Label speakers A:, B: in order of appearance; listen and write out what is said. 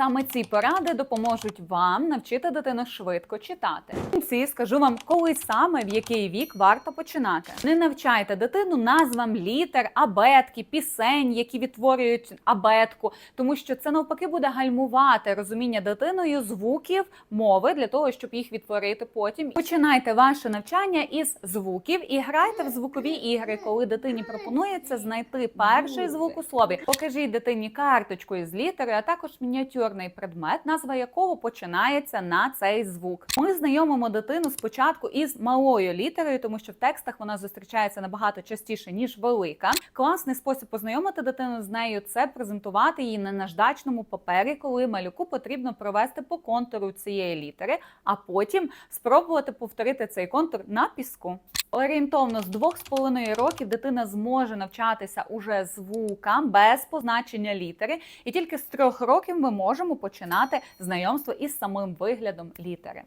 A: Саме ці поради допоможуть вам навчити дитину швидко читати. В кінці скажу вам, коли саме в який вік варто починати. Не навчайте дитину назвам літер, абетки, пісень, які відтворюють абетку, тому що це навпаки буде гальмувати розуміння дитиною звуків мови для того, щоб їх відтворити потім. Починайте ваше навчання із звуків і грайте в звукові ігри, коли дитині пропонується знайти перший звук у слові. Покажіть дитині карточку із літери, а також мініатюрний предмет, назва якого починається на цей звук. Ми знайомимо дитину спочатку із малою літерою, тому що в текстах вона зустрічається набагато частіше ніж велика. Класний спосіб познайомити дитину з нею це презентувати її на наждачному папері, коли малюку потрібно провести по контуру цієї літери, а потім спробувати повторити цей контур на піску. Орієнтовно з двох з половиною років дитина зможе навчатися уже звукам без позначення літери, і тільки з трьох років ми можемо починати знайомство із самим виглядом літери.